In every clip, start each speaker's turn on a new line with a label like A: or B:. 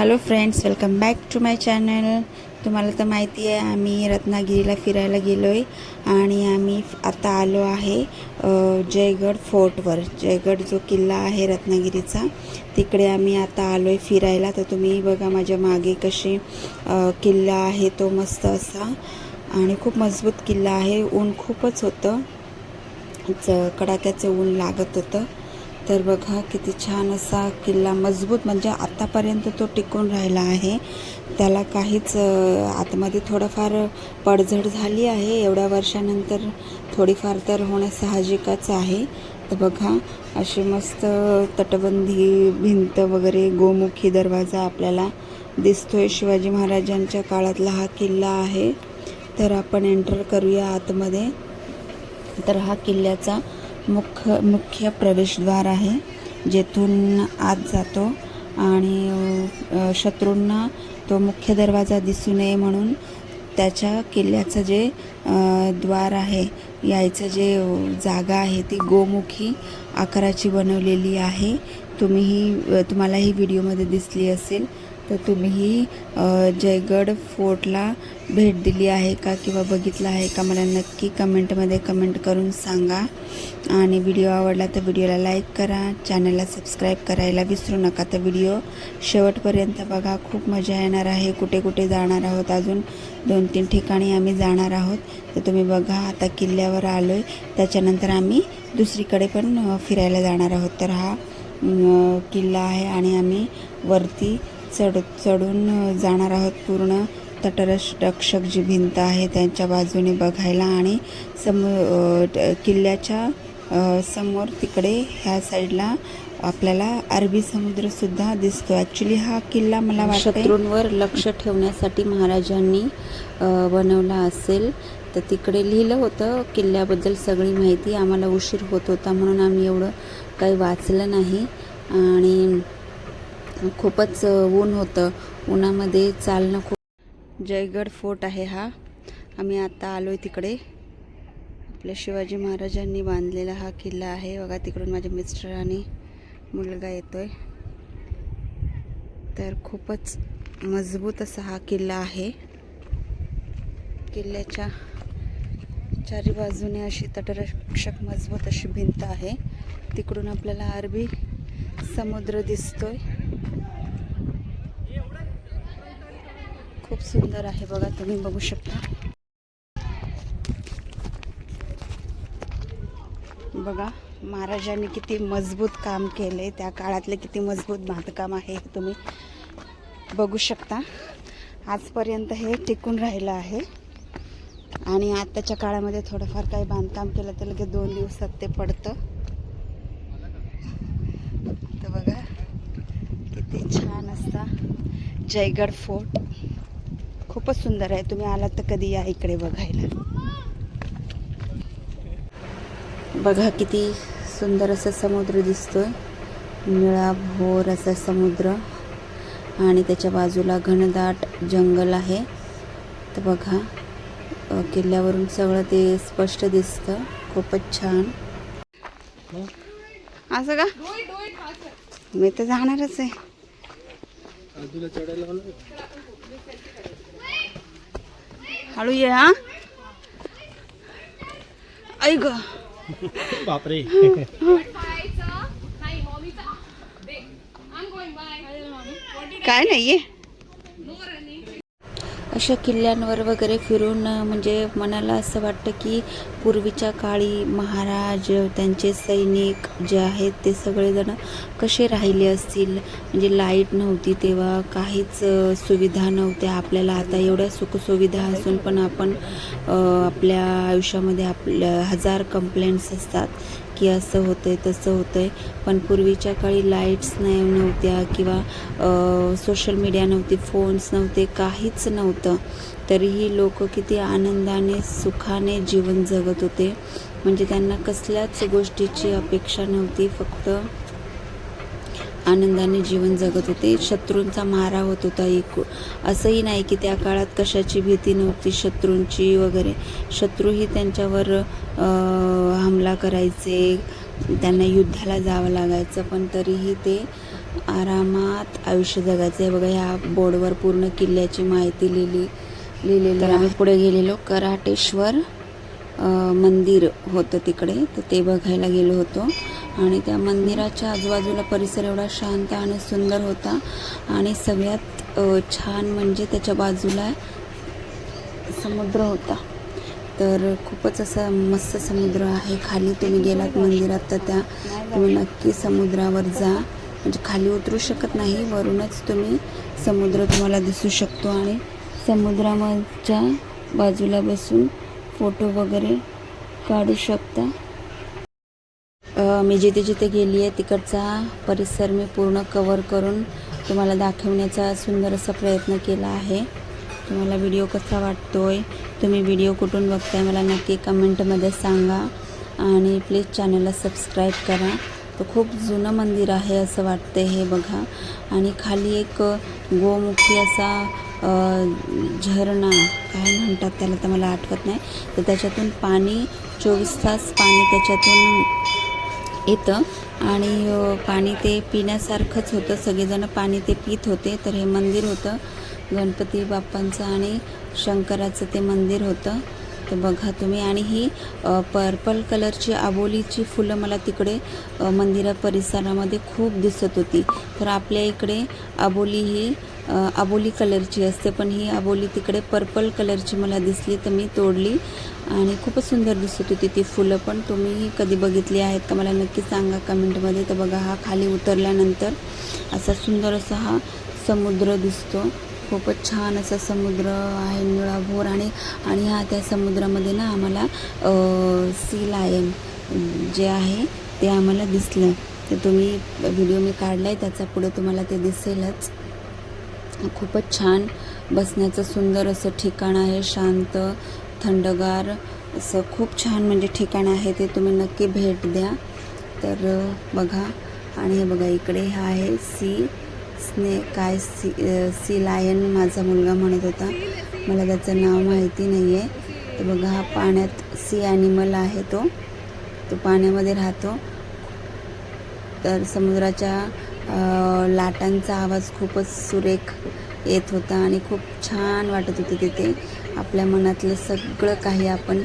A: Hello friends welcome back to my channel तुम्हाला तर माहिती आहे आम्ही रत्नागिरीला फिरायला गेलो आहे आणि आम्ही आता आलो आहे जयगड फोर्टवर. जयगड जो किल्ला आहे रत्नागिरीचा तिकडे आम्ही आता आलो आहे फिरायला. तर तुम्ही बघा माझ्या मागे कशी किल्ला आहे तो मस्त असा. आणि खूप मजबूत किल्ला आहे ऊन खूपच होतं. च कडाक्याचं ऊन लागत होतं. तर बघा किती छान असा किल्ला मजबूत म्हणजे आत्तापर्यंत तो टिकून राहिला आहे. त्याला काहीच आतमध्ये थोडंफार पडझड झाली आहे. एवढ्या वर्षानंतर थोडीफार तर होणं साहजिकच आहे. तर बघा अशी मस्त तटबंदी भिंत वगैरे गोमुखी दरवाजा आपल्याला दिसतोय. शिवाजी महाराजांच्या काळातला हा किल्ला आहे. तर आपण एंटर करूया आतमध्ये. तर हा किल्ल्याचा मुख्य मुख्य प्रवेशद्वार आहे जेथून आत जातो आणि शत्रूंना तो मुख्य दरवाजा दिसू नये म्हणून त्याच्या किल्ल्याचं जे द्वार आहे यायचं जे जागा आहे ती गोमुखी आकाराची बनवलेली आहे. तुम्हीही ही तुम्हाला ही व्हिडिओमध्ये दिसली असेल. तर तुम्हीही जयगड फोर्टला भेट दिली आहे का किंवा बघितलं आहे का मला नक्की कमेंटमध्ये कमेंट करून सांगा. आणि व्हिडिओ आवडला तर व्हिडिओला लाईक करा चॅनलला सबस्क्राईब करायला विसरू नका. तर व्हिडिओ शेवटपर्यंत बघा. खूप मजा येणार आहे. कुठे कुठे जाणार आहोत अजून? दोन तीन ठिकाणी आम्ही जाणार आहोत. तर तुम्ही बघा आता किल्ल्यावर आलो आहे त्याच्यानंतर आम्ही दुसरीकडे पण फिरायला जाणार आहोत. तर हा किल्ला आहे आणि आम्ही वरती चढ चढून जाणार आहोत पूर्ण तटरक्षक जी भिंत आहे त्यांच्या बाजूने बघायला आणि सम किल्ल्याच्या समोर तिकडे ह्या साईडला आपल्याला अरबी समुद्रसुद्धा दिसतो. ॲक्च्युली हा किल्ला मला वाटतं शत्रूंवर लक्ष ठेवण्यासाठी महाराजांनी बनवला असेल. तर तिकडे लिहिलं होतं किल्ल्याबद्दल सगळी माहिती आम्हाला उशीर होत होता म्हणून आम्ही एवढं काही वाचलं नाही. आणि खूपच ऊन होतं. उन्हामध्ये चालणं खूप जयगड फोर्ट आहे हा. आम्ही आता आलो आहे तिकडे. आपल्या शिवाजी महाराजांनी बांधलेला हा किल्ला आहे. बघा तिकडून माझ्या मिस्टर आणि मुलगा आहे तर खूपच मजबूत असा हा किल्ला आहे. किल्ल्याच्या चारी बाजूने अशी तटरक्षक मजबूत अशी भिंत आहे. तिकडून आपल्याला अरबी समुद्र दिसतोय. खूप सुंदर आहे बघा तुम्ही बघू शकता. बघा महाराजांनी किती मजबूत काम केले त्या काळातले किती मजबूत बांधकाम आहे हे तुम्ही बघू शकता. आजपर्यंत हे टिकून राहिलं आहे. आणि आताच्या काळामध्ये थोडंफार काही बांधकाम केलं तर लगेच दोन दिवसात ते पडतं तर बघा ते छान असता. जयगड फोर्ट. खूपच सुंदर आहे. तुम्ही आलात तर कधी या इकडे बघायला. बघा किती सुंदर असं समुद्र दिसतोय. निळा भोर असा समुद्र. आणि त्याच्या बाजूला घनदाट जंगल आहे. तर बघा किल्ल्यावरून सगळं ते स्पष्ट दिसतं. खूपच छान. असं का? मी तर जाणारच आहे. हळू ये हा? ऐक
B: बापरे.
A: काय नाही ये अशा किल्ल्यांवर वगैरे फिरून म्हणजे मनाला असं वाटतं की पूर्वीच्या काळी महाराज त्यांचे सैनिक जे आहेत ते सगळेजण कसे राहिले असतील? म्हणजे लाइट नव्हती तेव्हा काहीच सुविधा नव्हत्या आपल्याला. आता एवढ्या सुखसुविधा असून पण आपण आपल्या आयुष्यामध्ये आपल्या हजार कंप्लेंट्स असतात. की असं होतंय तसं होतंय. पण पूर्वीच्या काळी लाईट्स नाही नव्हत्या किंवा सोशल मीडिया नव्हती फोन्स नव्हते काहीच नव्हतं. तरीही लोक किती आनंदाने सुखाने जीवन जगत होते. म्हणजे त्यांना कसल्याच गोष्टीची अपेक्षा नव्हती फक्त आनंदाने जीवन जगत होते. शत्रूंचा मारा होत होता एक. असंही नाही की त्या काळात कशाची भीती नव्हती शत्रूंची वगैरे. शत्रूही त्यांच्यावर हमला करायचे त्यांना युद्धाला जावं लागायचं पण तरीही ते आरामात आयुष्य जगायचं. आहे बघा ह्या बोर्डवर पूर्ण किल्ल्याची माहिती लिहिली लिहिलेली तर आम्ही पुढे गेलेलो. कराटेश्वर मंदिर होतं तिकडे. तर ते बघायला गेलो होतो. आणि त्या मंदिराच्या आजूबाजूला परिसर एवढा शांत आणि सुंदर होता. आणि सगळ्यात छान म्हणजे त्याच्या बाजूला समुद्र होता. तर खूपच असा मस्त समुद्र आहे. खाली तुम्ही गेलात मंदिरात तर त्या तुम्ही नक्की समुद्रावर जा. म्हणजे खाली उतरू शकत नाही वरूनच तुम्ही समुद्र तुम्हाला दिसू शकतो. आणि समुद्राच्या बाजूला बसून फोटो वगैरे काढू शकता. मी जिथे जिथे गेली आहे तिकडचा परिसर मी पूर्ण कवर करून तुम्हाला दाखवण्याचा सुंदर असा प्रयत्न केला आहे. तुम्हाला व्हिडिओ कसा वाटतो आहे तुम्ही व्हिडिओ कुठून बघताय मला नक्की कमेंटमध्ये सांगा. आणि प्लीज चॅनलला सबस्क्राईब करा. तर खूप जुनं मंदिर आहे असं वाटतं हे बघा. आणि खाली एक गोमुखी असा झरणा काय म्हणतात त्याला तर मला आठवत नाही. तर त्याच्यातून पाणी चोवीस तास पाणी त्याच्यातून येतं. आणि पाणी ते पिण्यासारखंच होतं. सगळेजण पाणी ते पित होते तर हे मंदिर होतं. गणपती बाप्पांचं आणि शंकराचं ते मंदिर होतं. तर बघा तुम्ही. आणि ही पर्पल कलरची आबोलीची फुलं मला तिकडे मंदिरा परिसरामध्ये खूप दिसत होती. तर आपल्या इकडे आबोली ही आबोली कलरची असते. पण ही आबोली तिकडे पर्पल कलरची मला दिसली तर मी तोडली. आणि खूपच सुंदर दिसत होती ती फुलं पण. तुम्ही कधी बघितली आहेत का मला नक्की सांगा कमेंटमध्ये. तर बघा हा खाली उतरल्यानंतर असा सुंदर असा हा समुद्र दिसतो. खूपच छान असा समुद्र आहे निळाभोर आणि आणि हा त्या समुद्रामध्ये ना आम्हाला सी लायन जे आहे ते आम्हाला दिसलं. तर तुम्ही व्हिडिओ मी काढला आहे त्याचा पुढे तुम्हाला ते दिसेलच. खूपच छान बसण्याचं सुंदर असं ठिकाण आहे शांत थंडगार असं खूप छान म्हणजे ठिकाण आहे ते तुम्ही नक्की भेट द्या. तर बघा आणि हे बघा इकडे हा आहे सी स्ने काय सी सी लायन माझा मुलगा म्हणत होता. मला त्याचं नाव माहिती नाही आहे तर बघा हा पाण्यात सी ॲनिमल आहे तो. तो पाण्यामध्ये राहतो. तर समुद्राच्या लाटांचा आवाज खूपच सुरेख येत होता आणि खूप छान वाटत होते तिथे. आपल्या मनातलं सगळं काही आपण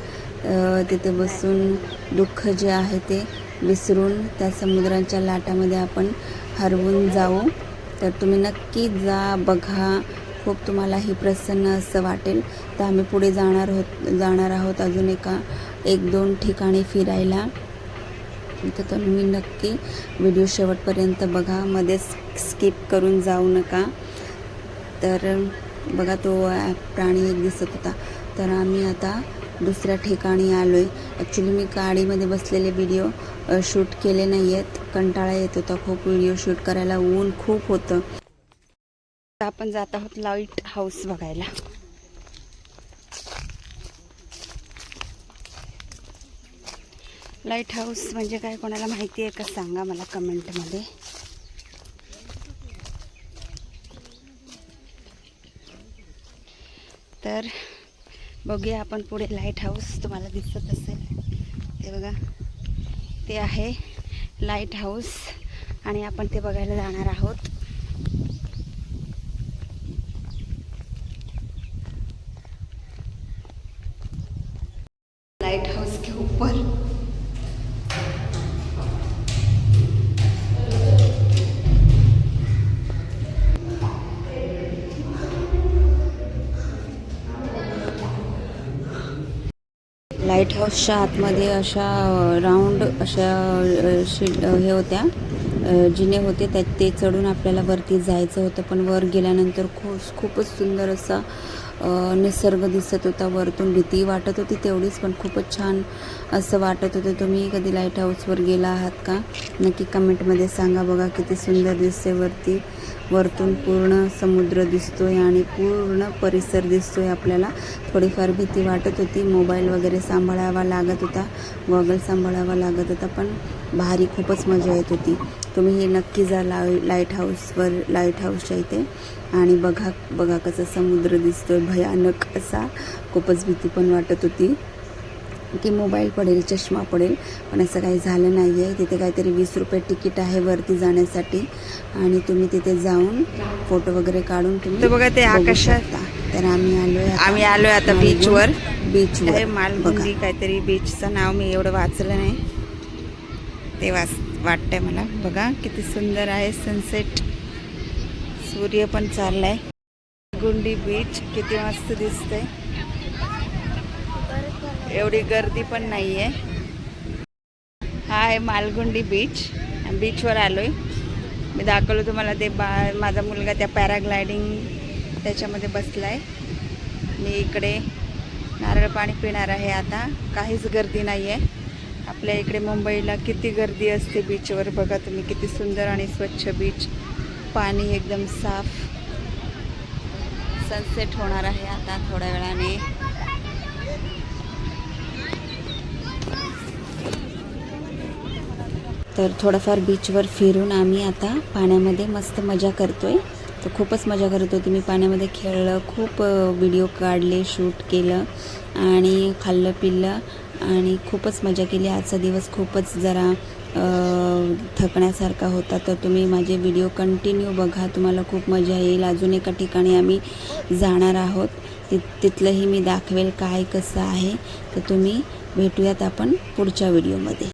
A: तिथे बसून दुःख जे आहे ते विसरून त्या समुद्राच्या लाटामध्ये आपण हरवून जाऊ. तर तुम्ही नक्की जा बघा. खूप तुम्हालाही प्रसन्न असं वाटेल. तर आम्ही पुढे जाणार होत जाणार आहोत अजून एका एक दोन ठिकाणी फिरायला. तर तुम्ही नक्की व्हिडिओ शेवटपर्यंत बघा. मध्ये स्किप करून जाऊ नका. तर बघा तो प्राणी एक दिसत होता. तर आम्ही आता दुसऱ्या ठिकाणी आलो आहे ॲक्च्युली मी गाडीमध्ये बसलेले व्हिडिओ शूट केले नाही आहेत कंटाळा येत होता खूप. व्हिडिओ शूट करायला ऊन खूप होतं. आपण जात आहोत लाइट हाऊस बघायला. लाइट हाऊस म्हणजे काय कोणाला माहिती आहे का? सांगा मला कमेंटमध्ये तर बघूया आपण पुढे लाइट हाऊस तुम्हाला दिसत असेल. ते बघा. ते आहे लाइट हाऊस आणि आपण ते बघायला जाणार आहोत. लाइट हाऊसच्या आतमध्ये अशा राऊंड अशा शिड शीट हे होत्या. जिने होते त्या ते चढून आपल्याला वरती जायचं होतं पण वर गेल्यानंतर खूप खूपच सुंदर असा निसर्ग दिसत होता. वरतून भीती वाटत होती तेवढीच पण खूपच छान असं वाटत होतं. तुम्ही कधी लाइट हाऊसवर गेला आहात का? नक्की कमेंटमध्ये सांगा. बघा किती सुंदर दिसते वरती. वरतून पूर्ण समुद्र दिसतोय आणि पूर्ण परिसर दिसतोय आपल्याला. थोडीफार भीती वाटत होती. मोबाईल वगैरे सांभाळावा लागत होता. गॉगल सांभाळावा लागत होता पण भारी खूपच मजा येत होती. तुम्ही हे नक्की जा ला लाइट हाऊसवर लाइट हाऊसच्या इथे. आणि बघा बघा कसं समुद्र दिसतोय. भयानक असा खूपच भीती पण वाटत होती. की मोबाईल पडेल चष्मा पडेल. पण असं काही झालं नाही आहे तिथे काहीतरी वीस रुपये तिकीट आहे वरती जाण्यासाठी. आणि तुम्ही तिथे जाऊन फोटो वगैरे काढून तुम्ही बघा ते आकाशात तर आम्ही आलोय आम्ही आलोय आता बीचवर बीचवर मालगुंडी काहीतरी बीचचं नाव मी एवढं वाचलं नाही. ते वाच वाटतंय मला. बघा किती सुंदर आहे सनसेट सूर्य पण चाललाय. गुंडी बीच किती मस्त दिसतंय. एवढी गर्दी पण नाही आहे हा आहे मालगुंडी बीच बीचवर आलो आहे मी दाखवलं तुम्हाला ते बा माझा मुलगा त्या पॅराग्लायडिंग त्याच्यामध्ये बसला आहे मी इकडे नारळ पाणी पिणार आहे आता. काहीच गर्दी नाही आहे आपल्या इकडे मुंबईला किती गर्दी असते बीचवर बघा तुम्ही. किती सुंदर आणि स्वच्छ बीच पाणी एकदम साफ. सनसेट होणार आहे आता थोड्या वेळाने. तर थोडंफार बीचवर फिरून आम्ही आता पाण्यामध्ये मस्त मजा करतो आहे तर खूपच मजा करत होती मी पाण्यामध्ये खेळलं खूप व्हिडिओ काढले शूट केलं आणि खाल्लं पिल्लं आणि खूपच मजा केली. आजचा दिवस खूपच जरा थकण्यासारखा होता. तर तुम्ही माझे व्हिडिओ कंटिन्यू बघा. तुम्हाला खूप मजा येईल. अजून एका ठिकाणी आम्ही जाणार आहोत. ति तिथलंही मी दाखवेल काय कसं आहे. तर तुम्ही भेटूयात आपण पुढच्या व्हिडिओमध्ये